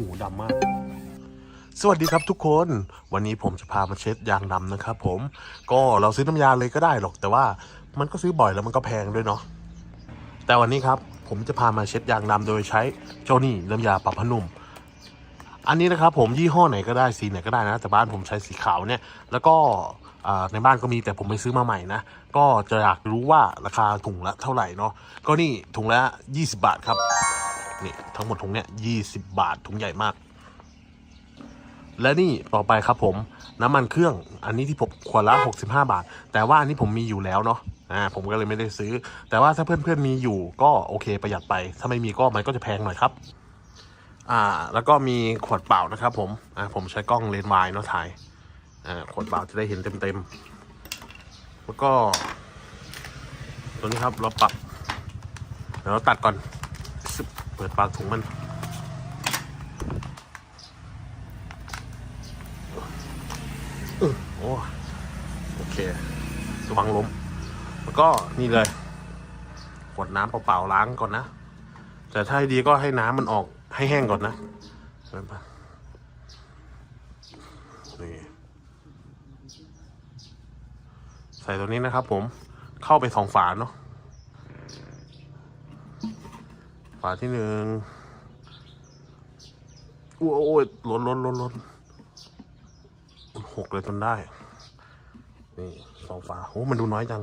หูดำมาก สวัสดีครับทุกคน วันนี้ผมจะพามาเช็ดยางดำนะครับผม ก็เราซื้อน้ำยาเลยก็ได้หรอก แต่ว่ามันก็ซื้อบ่อยแล้วมันก็แพงด้วยเนาะ แต่วันนี้ครับผมจะพามาเช็ดยางดำโดยใช้เจ้านี่น้ำยาปรับผ้านุ่ม อันนี้นะครับผมยี่ห้อไหนก็ได้สีไหนก็ได้นะ แต่บ้านผมใช้สีขาวเนี่ย แล้วก็ในบ้านก็มีแต่ผมไปซื้อมาใหม่นะ ก็จะอยากรู้ว่าราคาถุงละเท่าไหร่เนาะ ก็นี่ถุงละ 20 บาทครับ นี่ทั้งหมดถุงเนี่ย20บาทถุงใหญ่มาก และนี่ต่อไปครับผมน้ำมันเครื่องอันนี้ที่ผมขวดละ65บาท แต่ว่าอันนี้ผมมีอยู่แล้วเนาะอ่าผมก็เลยไม่ได้ซื้อ แต่ว่าถ้าเพื่อนๆมีอยู่ก็โอเคประหยัดไป ถ้าไม่มีก็มันก็จะแพงหน่อยครับอ่าแล้วก็มีขวดเปล่านะครับผมอ่าผมใช้กล้องเลนส์วายเนาะถ่ายอ่าขวดเปล่าจะได้เห็นเต็มๆแล้วก็ ตัวนี้ครับเราปรับเดี๋ยวเราตัดก่อน ปิดปากถุงมันอือโอ้โอเค ระวังล้ม แล้วก็นี่เลยกดน้ำเปล่าๆล้างก่อนนะแต่ถ้าให้ดีก็ให้น้ำมันออกให้แห้งก่อนนะเห็นปะนี่ใส่ตัวนี้นะครับผมเข้าไปสองฝาเนาะ ฝาที่หนึ่งโอ้โอ้ยล้นล้นล้นล้นหกเลยจนได้ นี่สองฝาโอ้มันดูน้อยจัง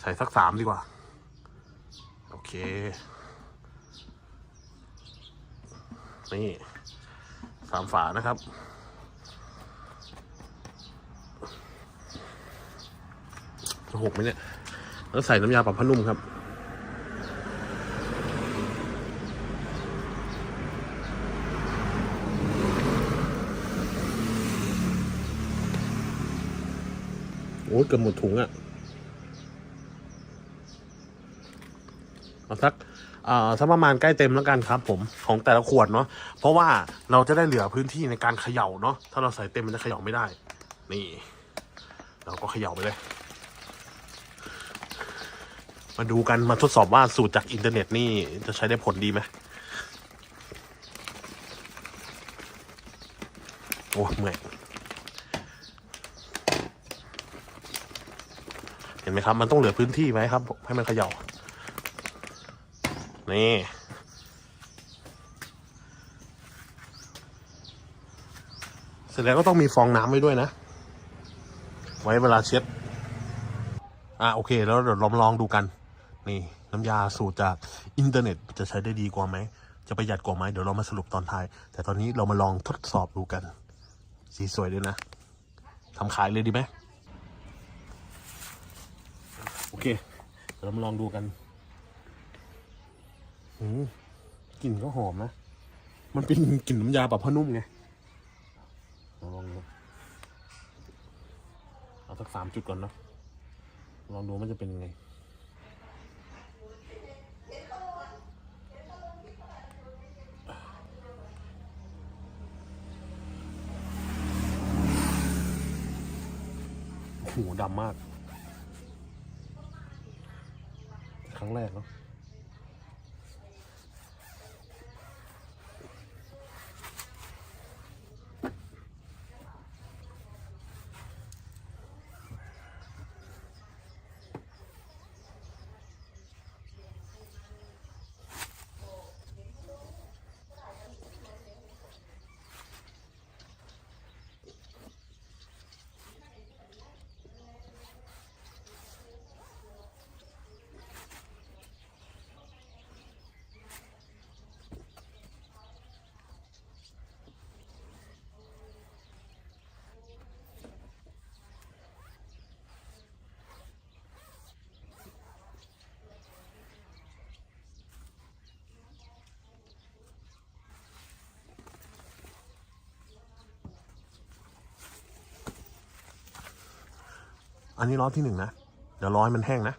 ใส่สักสามดีกว่า โอเค นี่สามฝานะครับหกไหมเนี่ย แล้วใส่น้ำยาปรับผ้านุ่มครับ อ้ยเกือบหมดถุงอะเอาสักอ่าสักประมาณใกล้เต็มแล้วกันครับ ผมของแต่ละขวดเนาะเพราะว่าเราจะได้เหลือพื้นที่ในการเขย่าเนาะถ้าเราใส่เต็มมันจะเขย่าไม่ได้ นี่ เราก็เขย่าไปเลย มาดูกันมาทดสอบว่าสูตรจากอินเทอร์เน็ตนี่จะใช้ได้ผลดีไหมโอ้เมื่อยเห็ นไหมครับ มันต้องเหลือพื้นที่ไว้ครับให้มันเขย่า นี่เสร็จแล้วก็ต้องมีฟองน้ำไว้ด้วยนะ ไว้เวลาเช็ด อะโอเค แล้วเดี๋ยวลองลองดูกัน นี่น้ำยาสูตรจากอินเทอร์เน็ตจะใช้ได้ดีกว่าไหม จะประหยัดกว่าไหม เดี๋ยวเรามาสรุปตอนท้าย แต่ตอนนี้เรามาลองทดสอบดูกัน สีสวยด้วยนะทำขายเลยดีไหมโอ เคเดี๋ยวเรามาลองดูกันอืมกลิ่นก็หอมนะ มันเป็นกลิ่นน้ำยาปรับผ้านุ่มไงลองลองดูเอาสักสามจุดก่อนเนาะลองดูมันจะเป็นยังไงโอ้โหดำมาก ค รั้งแรกเนาะ อันนี้ร้อนที่หนึ่งนะ เดี๋ยวร้อยมันแห้งนะ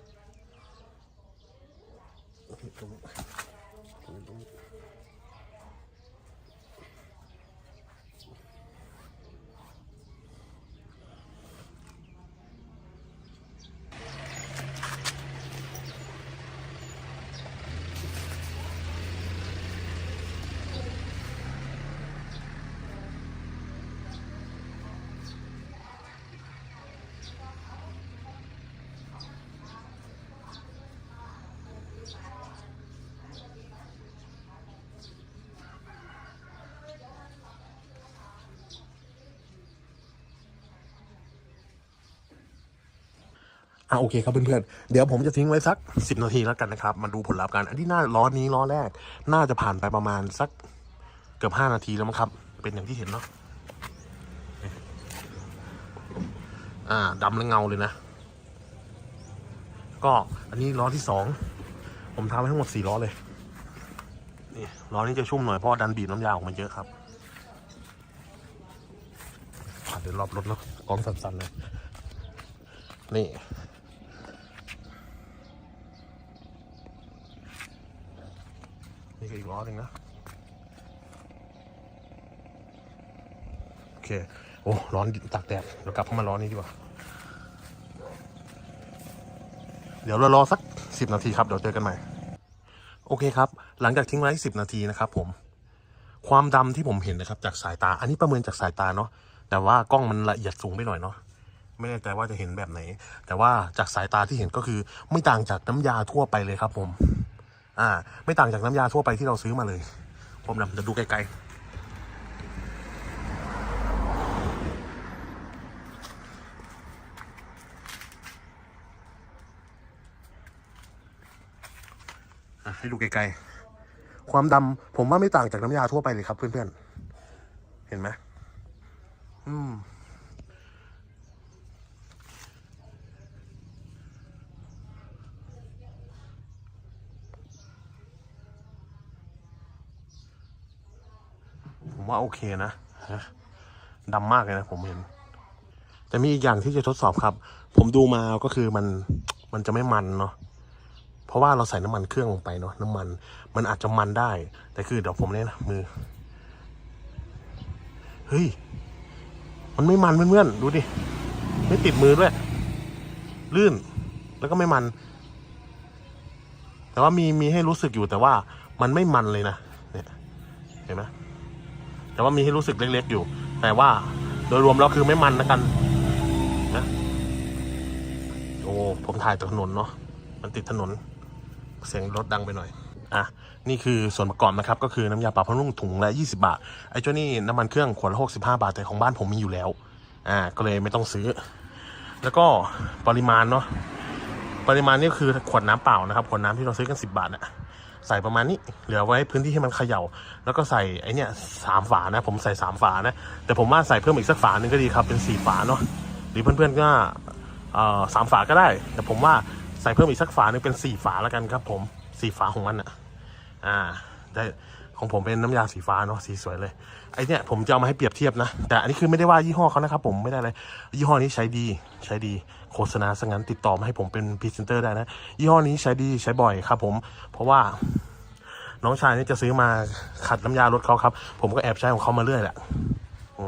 อะโอเคครับเพื่อนๆ เดี๋ยวผมจะทิ้งไว้สักสิบนาทีแล้วกันนะครับ มาดูผลลัพธ์กัน อันที่หน้าล้อนี้ล้อแรก น่าจะผ่านไปประมาณสักเกือบห้านาทีแล้วมั้งครับ เป็นอย่างที่เห็นเนาะ อ่าดำและเงาเลยนะ ก็อันนี้ล้อที่สองผมทำให้ทั้งหมดสี่ล้อเลย นี่ล้อนี้จะชุ่มหน่อยเพราะดันบีบน้ำยาออกมาเยอะครับอะเดี๋ยวรอบรถเนาะกองสั่นๆเลย นี่ นี่ก็อีกล้อหนึ่งนะ โอเค โอ้ ร้อนตากแดดเดี๋ยวกลับเข้ามาร้อนนี้ดีกว่า เดี๋ยวเรารอสักสิบนาทีครับ เดี๋ยวเจอกันใหม่ โอเคครับ หลังจากทิ้งไว้สิบนาทีนะครับผม ความดำที่ผมเห็นนะครับ จากสายตา อันนี้ประเมินจากสายตาเนาะ แต่ว่ากล้องมันละเอียดสูงไปหน่อยเนาะไม่แน่ใจว่าจะเห็นแบบไหน แต่ว่าจากสายตาที่เห็นก็คือไม่ต่างจากน้ำยาทั่วไปเลยครับผม อ่า ไม่ต่างจากน้ำยาทั่วไปที่เราซื้อมาเลยผมนำจะดูไกลๆให้ดูไกลๆความดำผมว่าไม่ต่างจากน้ำยาทั่วไปเลยครับเพื่อนๆ เห็นไหมอืม ผมว่าโอเคนะฮะดำมากเลยนะผมเห็น แต่มีอีกอย่างที่จะทดสอบครับ ผมดูมาก็คือมันมันจะไม่มันเนาะเพราะว่าเราใส่น้ำมันเครื่องลงไปเนาะน้ำมัน มันอาจจะมันได้ แต่คือเดี๋ยวผมเนี่ยนะมือเฮ้ยมันไม่มันเพื่อนๆดูดิไม่ติดมือด้วย ลื่น แล้วก็ไม่มัน แต่ว่ามีมีให้รู้สึกอยู่แต่ว่ามันไม่มันเลยนะเนี่ยเห็นไหม แต่ว่ามีให้รู้สึกเล็กๆอยู่ แต่ว่าโดยรวมแล้วคือไม่มันนะกันนะโอ้ผมถ่ายจากถนนเนาะมันติดถนน เสียงรถดังไปหน่อยอะนี่คือส่วนประกอบนะครับ ก็คือน้ำยาปรับผ้านุ่มถุงละ20 บาท ไอ้เจ้านี่น้ำมันเครื่องขวดละ65 บาท แต่ของบ้านผมมีอยู่แล้ว อ่า ก็เลยไม่ต้องซื้อ แล้วก็ปริมาณเนาะ ปริมาณนี่คือขวดน้ำเปล่านะครับ ขวดน้ำที่เราซื้อกัน 10 บาทน่ะ ใส่ประมาณนี้ เหลือไว้พื้นที่ให้มันเขย่า แล้วก็ใส่ไอเนี่ยสามฝานะ ผมใส่สามฝานะ แต่ผมว่าใส่เพิ่มอีกสักฝาหนึ่งก็ดีครับเป็นสี่ฝาเนาะหรือเพื่อนๆก็เอ่อสามฝาก็ได้ แต่ผมว่าใส่เพิ่มอีกสักฝาหนึ่งเป็นสี่ฝาแล้วกันครับ ผมสี่ฝาของมันอะอ่าได้ ของผมเป็นน้ำยาสีฟ้าเนาะสีสวยเลยไอเนี่ยผมจะเอามาให้เปรียบเทียบนะ แต่อันนี้คือไม่ได้ว่ายี่ห้อเขานะครับผมไม่ได้เลยยี่ห้อนี้ใช้ดีใช้ดีโฆษณาสังงั้นติดต่อมาให้ผมเป็นพรีเซนเตอร์ได้นะยี่ห้อนี้ใช้ดีใช้บ่อยครับ ผมเพราะว่าน้องชายนี่จะซื้อมาขัดน้ำยารถเขาครับ ผมก็แอบใช้ของเขามาเรื่อยแหละอ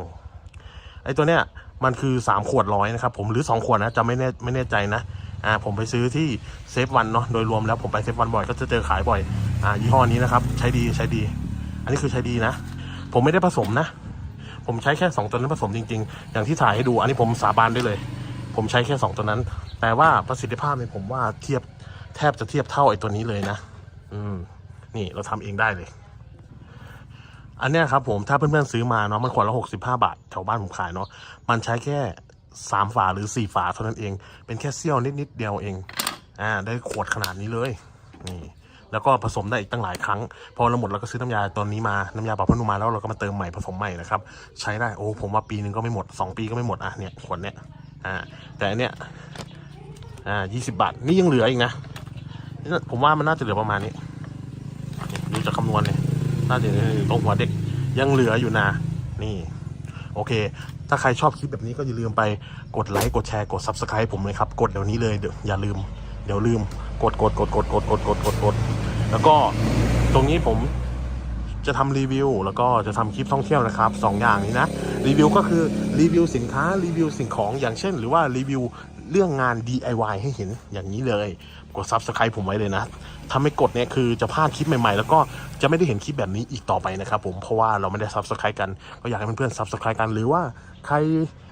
ไอตัวเนี้ยมันคือสามขวดร้อยนะครับผมหรือสองขวดนะจะไม่แน่ไม่แน่ใจนะอ่าผมไปซื้อที่เซฟวันเนาะโดยรวมแล้วผมไปเซฟวันบ่อยก็จะเจอขายบ่อยอ่ายี่ห้อนี้นะครับ ใช้ดีใช้ดี อันนี้คือใช้ดีนะ ผมไม่ได้ผสมนะ ผมใช้แค่สองตัวนั้นผสมจริง ๆ อย่างที่ถ่ายให้ดู อันนี้ผมสาบานได้เลย ผมใช้แค่สองตัวนั้น แต่ว่าประสิทธิภาพเนี่ยผมว่าเทียบแทบจะเทียบเท่าไอ้ตัวนี้เลยนะ อืม นี่เราทำเองได้เลย อันเนี้ยครับผมถ้าเพื่อนๆซื้อมาเนาะมันขวดละหกสิบห้าบาทแถวบ้านผมขายเนาะมันใช้แค่สามฝาหรือสี่ฝาเท่านั้นเอง เป็นแค่เสี้ยวนิดๆเดียวเอง อ่า ได้ขวดขนาดนี้เลย นี่ แล้วก็ผสมได้อีกตั้งหลายครั้ง พอเราหมดเราก็ซื้อน้ำยาตอนนี้มา น้ำยาปรับผ้านุ่มมาแล้วเราก็มาเติมใหม่ผสมใหม่นะครับ ใช้ได้ โอ้ ผมว่าปีหนึ่งก็ไม่หมดสองปีก็ไม่หมด อะ เนี่ย ขวดเนี้ยอ่า แต่อันเนี้ย อ่ายี่สิบาท นี่ยังเหลืออีกนะ ผมว่ามันน่าจะเหลือประมาณนี้ ดูจากคำนวณเนี่ย น่าจะตรงหัวเด็ก ยังเหลืออยู่นะ นี่ โอเคถ้าใครชอบคลิปแบบนี้ก็อย่าลืมไปกดไลค์ กดแชร์ กด subscribe ผมเลยครับ กดเดี๋ยวนี้เลยเดี๋ยวอย่าลืม เดี๋ยวลืมกดกดกดกดกดกดกดกดกดแล้วก็ตรงนี้ผมจะทำรีวิว แล้วก็จะทำคลิปท่องเที่ยวนะครับสองอย่างนี้นะรีวิวก็คือรีวิวสินค้ารีวิวสิ่งของอย่างเช่น หรือว่ารีวิวเรื่องงาน DIY ให้เห็นอย่างนี้เลย กด subscribe ผมไว้เลยนะถ้าไม่กดเนี่ยคือจะพลาดคลิปใหม่ๆ แล้วก็จะไม่ได้เห็นคลิปแบบนี้อีกต่อไปนะครับผมเพราะว่าเราไม่ได้ subscribe กันก็อยากให้เพื่อนๆ subscribe กันหรือว่าใคร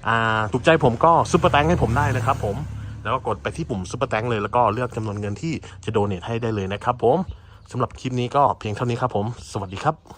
อ่าถูกใจผมก็ซุปเปอร์แตงให้ผมได้นะครับผม แล้วก็กดไปที่ปุ่มซุปเปอร์แตงเลยแล้วก็เลือกจำนวนเงินที่จะโดเนทให้ได้เลยนะครับผมสำหรับคลิปนี้ก็เพียงเท่านี้ครับผม สวัสดีครับ